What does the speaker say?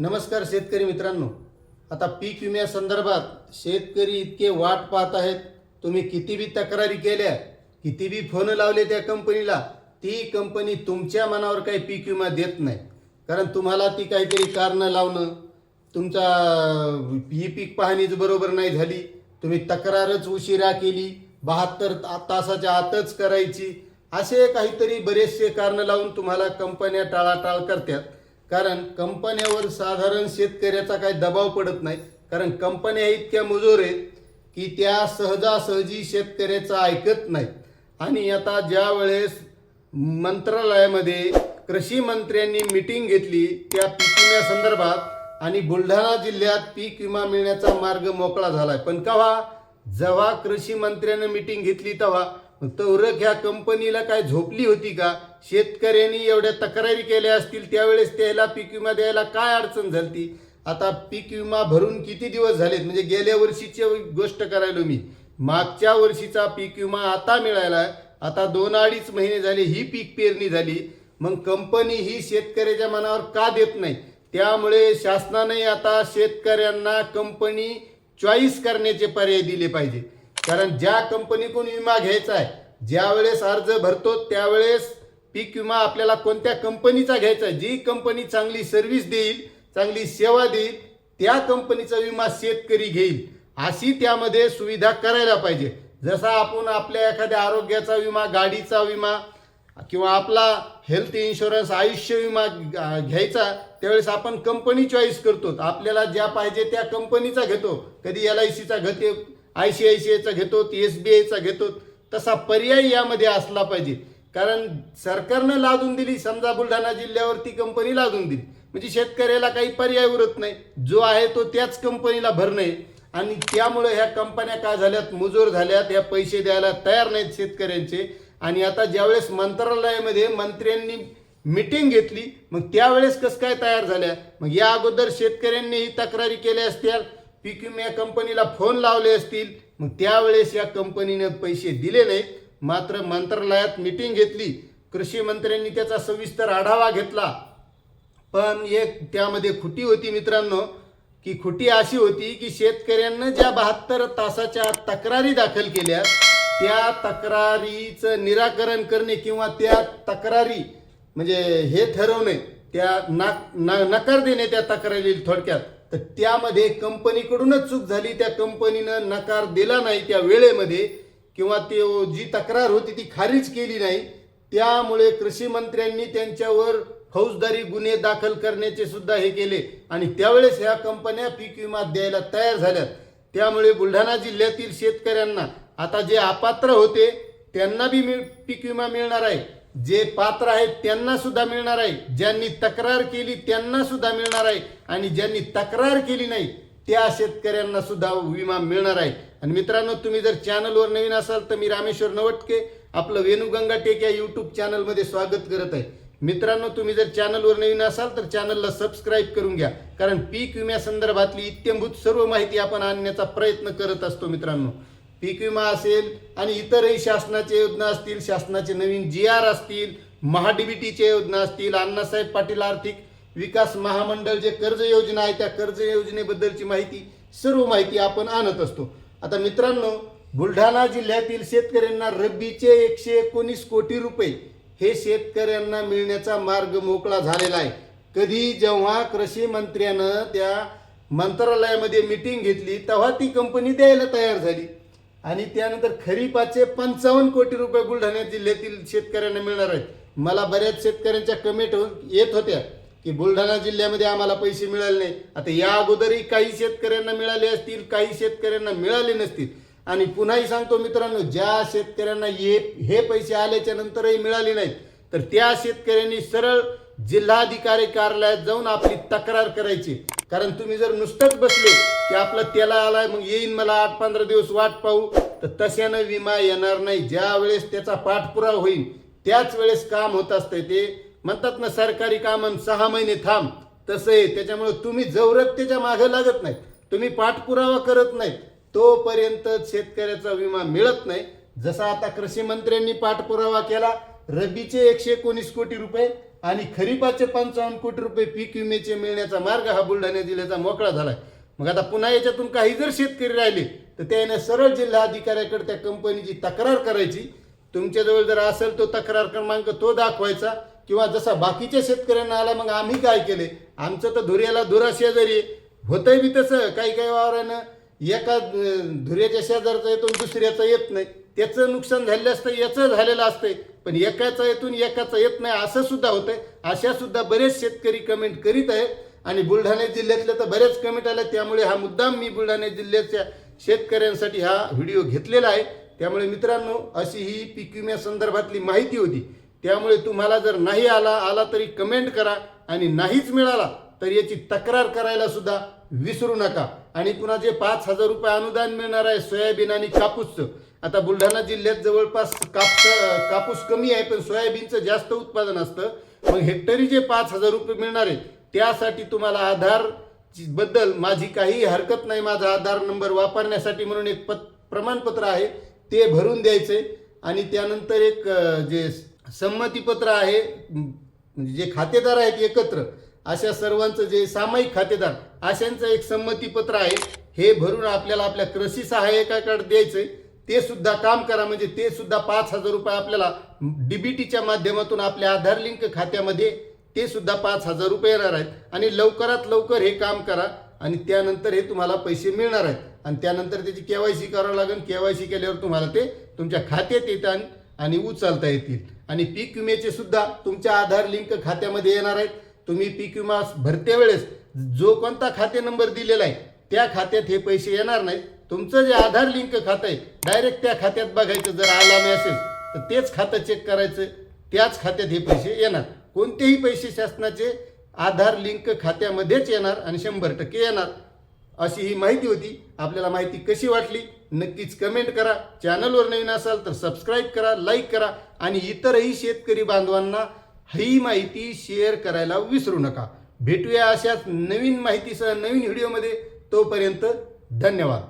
नमस्कार शेतकरी मित्रांनो. आता पीक विम्यासंदर्भात शेतकरी इतके वाट पाहत आहेत. तुम्ही किती बी तक्रारी केल्या किती बी फोन लावले त्या कंपनीला ती कंपनी तुमच्या मनावर काही पीक विमा देत नाही. कारण तुम्हाला ती काहीतरी कारणं लावणं तुमचा ही पीक पाहणीच बरोबर नाही झाली. तुम्ही तक्रारच उशिरा केली बहात्तर तासाच्या आतच करायची असे काहीतरी बरेचसे कारणं लावून तुम्हाला कंपन्या टाळाटाळ करतात. कारण कंपन्यावर साधारण शेतकऱ्याचा काही दबाव पडत नाही. कारण कंपन्या इतक्या मजूर आहेत की त्या सहजासहजी शेतकऱ्याचं ऐकत नाहीत. आणि आता ज्या वेळेस मंत्रालयामध्ये कृषी मंत्र्यांनी मिटिंग घेतली त्या पीक विम्यासंदर्भात आणि बुलढाणा जिल्ह्यात पीक विमा मिळण्याचा मार्ग मोकळा झालाय. पण केव्हा? जेव्हा कृषी मंत्र्यानं मिटिंग घेतली तेव्हा. तवरक ह्या कंपनीला काय झोपली होती का? शेतकऱ्यांनी एवढ्या तक्रारी केल्या असतील त्यावेळेस त्याला पीक विमा द्यायला काय अडचण झाली आता पीक विमा भरून किती दिवस झालेत? म्हणजे गेल्या वर्षीची गोष्ट करायलो मी. मागच्या वर्षीचा पीक विमा आता मिळाला. आता दोन अडीच महिने झाले ही पीक पेरणी झाली. मग कंपनी ही शेतकऱ्याच्या मनावर का देत नाही? त्यामुळे शासनाने आता शेतकऱ्यांना कंपनी चॉईस करण्याचे पर्याय दिले पाहिजे. कारण ज्या कंपनीकडून विमा घ्यायचा आहे ज्यावेळेस अर्ज भरतो त्यावेळेस पीक विमा आपल्याला कोणत्या कंपनीचा घ्यायचा? आहे जी कंपनी चांगली सर्व्हिस देईल चांगली सेवा देईल त्या कंपनीचा विमा शेतकरी घेईल. अशी त्यामध्ये सुविधा करायला पाहिजे. जसा आपण आपल्या एखाद्या आरोग्याचा विमा गाडीचा विमा किंवा आपला हेल्थ इन्शुरन्स आयुष्य विमा घ्यायचा त्यावेळेस आपण कंपनी चॉईस करतो. आपल्याला ज्या पाहिजे त्या कंपनीचा घेतो. कधी एल आय सीचा घेतो आय सी आय सी आयचा घेतो एस बी आयचा घेतो. तसा पर्याय यामध्ये असला पाहिजे. कारण सरकारनं लादून दिली समजा बुलढाणा जिल्ह्यावर ती कंपनी लादून दिली. म्हणजे शेतकऱ्याला काही पर्याय उरत नाही. जो आहे तो त्याच कंपनीला भरणे. आणि त्यामुळे ह्या कंपन्या काय झाल्यात? मुजोर झाल्यात. ह्या पैसे द्यायला तयार नाहीत शेतकऱ्यांचे. आणि आता ज्यावेळेस मंत्रालयामध्ये मंत्र्यांनी मिटिंग घेतली मग त्यावेळेस कसं काय तयार झाल्या? मग या अगोदर शेतकऱ्यांनी ही तक्रारी केल्या असत्या. पीक विमा कंपनीला फोन लावले असतील. मग त्यावेळेस या कंपनीने पैसे दिले नाहीत. मात्र मंत्रालयात मिटिंग घेतली. कृषी मंत्र्यांनी त्याचा सविस्तर आढावा घेतला. पण एक त्यामध्ये खुटी होती मित्रांनो की खुटी अशी होती की शेतकऱ्यांना ज्या बहात्तर तासाच्या तक्रारी दाखल केल्या त्या तक्रारीचं निराकरण करणे किंवा त्या तक्रारी म्हणजे हे ठरवणे त्या ना ना- नकार देणे त्या तक्रारी थोडक्यात तर त्यामध्ये कंपनीकडूनच चूक झाली. त्या कंपनीनं नकार दिला नाही त्या वेळेमध्ये. किंवा ते जी तक्रार होती ती खारीज केली नाही त्यामुळे कृषी मंत्र्यांनी त्यांच्यावर फौजदारी गुन्हे दाखल करण्याचे सुद्धा हे केले. आणि त्यावेळेस ह्या कंपन्या पीक विमा द्यायला तयार झाल्यात. त्यामुळे बुलढाणा जिल्ह्यातील शेतकऱ्यांना आता जे अपात्र होते त्यांना बी पीक विमा मिळणार आहे. जे पात्र आहेत त्यांना सुद्धा मिळणार आहे. ज्यांनी तक्रार केली त्यांना सुद्धा मिळणार आहे. आणि ज्यांनी तक्रार केली नाही त्या शेतकऱ्यांना सुद्धा विमा मिळणार आहे. आणि मित्रांनो तुम्ही जर चॅनलवर नवीन असाल तर मी रामेश्वर नवटके आपलं वेणुगंगा टेक या यूट्यूब चॅनलमध्ये स्वागत करत आहे. मित्रांनो तुम्ही जर चॅनलवर नवीन असाल तर चॅनलला सबस्क्राईब करून घ्या. कारण पीक विम्यासंदर्भातली इत्यंभूत सर्व माहिती आपण आणण्याचा प्रयत्न करत असतो मित्रांनो. पीक विमा असेल आणि इतरही शासनाच्या योजना असतील शासनाचे नवीन जी आर असतील महाडीबीटीच्या योजना असतील अण्णासाहेब पाटील आर्थिक विकास महामंडळ जे कर्ज योजना आहे त्या कर्ज योजनेबद्दलची माहिती सर्व माहिती आपण आणत असतो. आता मित्रांनो बुलढाणा जिल्ह्यातील शेतकऱ्यांना रब्बीचे एकशे एकोणीस कोटी रुपये हे शेतकऱ्यांना मिळण्याचा मार्ग मोकळा झालेला आहे. कधी जेव्हा कृषी मंत्र्यानं त्या मंत्रालयामध्ये मिटिंग घेतली तेव्हा ती कंपनी द्यायला तयार झाली. आणि त्यानंतर खरीपाचे पंचावन्न कोटी रुपये बुलढाणा जिल्ह्यातील शेतकऱ्यांना मिळणार आहेत. मला बऱ्याच शेतकऱ्यांच्या कमेंट येत होत्या. की बुलढाणा जिल्ह्यामध्ये आम्हाला पैसे मिळाले नाही. आता या अगोदरही काही शेतकऱ्यांना मिळाले असतील काही शेतकऱ्यांना मिळाले नसतील. आणि पुन्हाही सांगतो मित्रांनो ज्या शेतकऱ्यांना हे हे पैसे आल्याच्या नंतरही मिळाले नाहीत तर त्या शेतकऱ्यांनी सरळ जिल्हाधिकारी कार्यालयात जाऊन आपली तक्रार करायची. कारण तुम्ही जर नुसतंच बसले की आपला त्याला आलाय मग येईन मला आठ पंधरा दिवस वाट पाहू. तर तशानं विमा येणार नाही. ज्या वेळेस त्याचा पाठपुरावा होईल त्याच वेळेस काम होत असतंय ते. म्हणतात ना सरकारी कामं सहा महिने थांब. तसं आहे. त्याच्यामुळे तुम्ही जवरत त्याच्यामागे लागत नाही तुम्ही पाठपुरावा करत नाही तोपर्यंत शेतकऱ्याचा विमा मिळत नाही. जसा आता कृषी मंत्र्यांनी पाठपुरावा केला रब्बीचे एकशे एकोणीस कोटी रुपये आणि खरीपाचे पंचावन्न कोटी रुपये पीक विम्याचे मिळण्याचा मार्ग हा बुलढाणा जिल्ह्याचा मोकळा झालाय. मग आता पुन्हा याच्यातून काही जर शेतकरी राहिले तर त्याने सरळ जिल्हा अधिकाऱ्याकडे त्या कंपनीची तक्रार करायची. तुमच्याजवळ जर असेल तो तक्रार क्रमांक तो दाखवायचा. किंवा जसा बाकीच्या शेतकऱ्यांना आला मग आम्ही काय केले? आमचं तर धुऱ्याला धुरा शेजारी आहे. होतंय बी तसं काही काही वावरानं एका धुर्याच्या धुऱ्याच्या शेजारचा येतो दुसऱ्याचा येत नाही. त्याचं नुकसान झालेलं असतं याचं झालेलं असतंय. पण एकाचा येतून एकाचा येत नाही असं सुद्धा होतंय. अशा सुद्धा बरेच शेतकरी कमेंट करीत आहेत. आणि बुलढाणा जिल्ह्यातल्या तर बरेच कमेंट आल्या त्यामुळे हा मुद्दाम मी बुलढाणा जिल्ह्याच्या शेतकऱ्यांसाठी हा व्हिडिओ घेतलेला आहे. त्यामुळे मित्रांनो अशी ही पीक विम्यासंदर्भातली माहिती होती. त्यामुळे तुम्हाला जर नाही आला आला तरी कमेंट करा आणि नाहीच मिळाला तर याची तक्रार करायला सुद्धा विसरू नका. आणि पुन्हा जे पाच हजार रुपये अनुदान मिळणार आहे सोयाबीन आणि कापूसचं आता बुलढाणा जिल्ह्यात जवळपास कापस कापूस कमी आहे पण सोयाबीनचं जास्त उत्पादन असतं. मग हेक्टरी जे पाच हजार रुपये मिळणार आहे त्यासाठी तुम्हाला आधारबद्दल माझी काही हरकत नाही. माझा आधार नंबर वापरण्यासाठी म्हणून एक पत प्रमाणपत्र आहे ते भरून द्यायचे. आणि त्यानंतर एक जे संमतीपत्र आहे जे खातेदार आहेत एकत्र अशा सर्वांचं जे सामायिक खातेदार अशांचं एक संमतीपत्र आहे हे भरून आपल्याला आपल्या कृषी सहाय्यकाकडे द्यायचंय. ते सुद्धा काम करा म्हणजे ते सुद्धा पाच हजार रुपये आपल्याला डीबीटीच्या माध्यमातून आपल्या आधार लिंक खात्यामध्ये ते सुद्धा पाच हजार रुपये येणार आहेत. आणि लवकरात लवकर हे काम करा आणि त्यानंतर हे तुम्हाला पैसे मिळणार आहेत. आणि त्यानंतर त्याची केवायसी करावं लागेल. केवायसी केल्यावर तुम्हाला ते तुमच्या खात्यात येतात आणि उचलता येतील. आणि पीक विम्याचे सुद्धा तुमच्या आधार लिंक खात्यामध्ये येणार आहेत. तुम्ही पीक विमा भरते वेळेस जो कोणता खाते नंबर दिलेला आहे त्या खात्यात हे पैसे येणार नाहीत. तुमचं जे आधार लिंक खातं आहे डायरेक्ट त्या खात्यात बघायचं जर आला असेल तर तेच खातं चेक करायचं त्याच खात्यात हे पैसे येणार. कोणतेही पैसे शासनाचे आधार लिंक खात्यामध्येच येणार आणि शंभर टक्के येणार. अशी ही माहिती होती. आपल्याला माहिती कशी वाटली? नक्कीच कमेंट करा. चॅनलवर नवीन असाल तर सबस्क्राईब करा लाईक करा आणि इतरही शेतकरी बांधवांना ही माहिती शेअर करायला विसरू नका. भेटूया अशाच नवीन माहितीसह नवीन व्हिडिओमध्ये तोपर्यंत धन्यवाद.